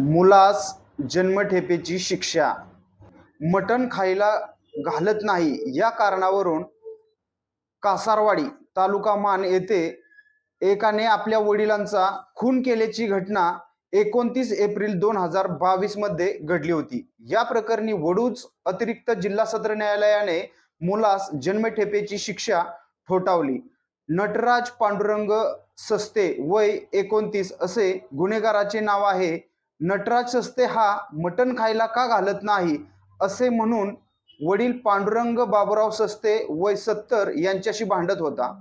मुलास जन्मठेपेची शिक्षा. मटण खायला घालत नाही. या कारणावरून कासारवाडी तालुका मान येथे एकाने आपल्या वडिलांचा खून केल्याची घटना एकोणतीस एप्रिल दोन हजार बावीसमध्ये घडली होती. या प्रकरणी वडूच अतिरिक्त जिल्हा सत्र न्यायालयाने मुलास जन्मठेपेची शिक्षा ठोठावली. नटराज पांडुरंग सस्ते वय एकोणतीस असे गुन्हेगाराचे नाव आहे. नटराज सस्ते हा मटण खायला का घालत नाही? असे म्हणून वडील पांडुरंग बाबुराव सस्ते वय सत्तर यांच्याशी भांडत होता.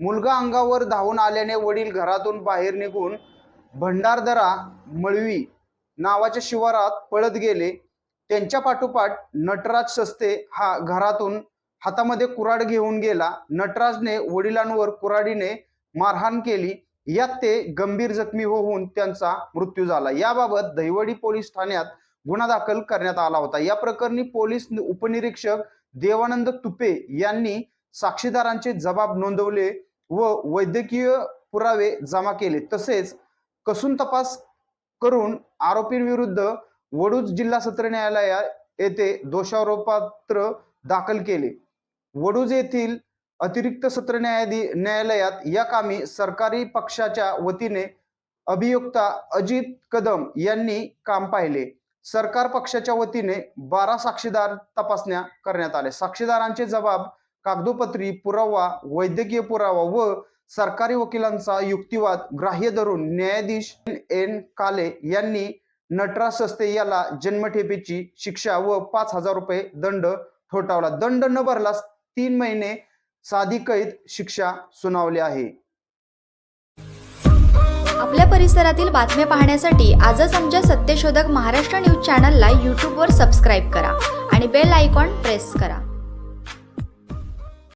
मुलगा अंगावर धावून आल्याने वडील घरातून बाहेर निघून भंडारदरा मळवी नावाच्या शिवारात पळत गेले. त्यांच्या पाठोपाठ नटराज सस्ते हा घरातून हातामध्ये कुऱ्हाड घेऊन गेला. नटराजने वडिलांवर कुऱ्हाडीने मारहाण केली. यात ते गंभीर जखमी हो- होऊन त्यांचा मृत्यू झाला. याबाबत दहिवडी पोलीस ठाण्यात गुन्हा दाखल करण्यात आला होता. या प्रकरणी पोलीस उपनिरीक्षक देवानंद तुपे यांनी साक्षीदारांचे जबाब नोंदवले व वैद्यकीय पुरावे जमा केले. तसेच कसून तपास करून आरोपींविरुद्ध वडूज जिल्हा सत्र न्यायालया येथे दोषारोपात्र दाखल केले. वडूज येथील अतिरिक्त सत्र न्यायाधी न्यायालयात या कामी सरकारी पक्षाच्या वतीने अभियुक्ता अजित कदम यांनी काम पाहिले. सरकार पक्षाच्या वतीने बारा साक्षीदार तपासण्या करण्यात आल्या. साक्षीदारांचे जबाब कागदोपत्री पुरावा वैद्यकीय पुरावा व सरकारी वकिलांचा युक्तिवाद ग्राह्य धरून न्यायाधीश एन काले यांनी नटराज सस्ते याला जन्मठेपेची शिक्षा व पाच हजार रुपये दंड ठोठावला. दंड न भरलास तीन महिने साधी कैद शिक्षा सुनावली आहे. आपल्या परिसरातील बातम्या पाहण्यासाठी आजच आमच्या सत्यशोधक महाराष्ट्र न्यूज चॅनलला यूट्यूबवर सबस्क्राईब करा आणि बेल आयकॉन प्रेस करा.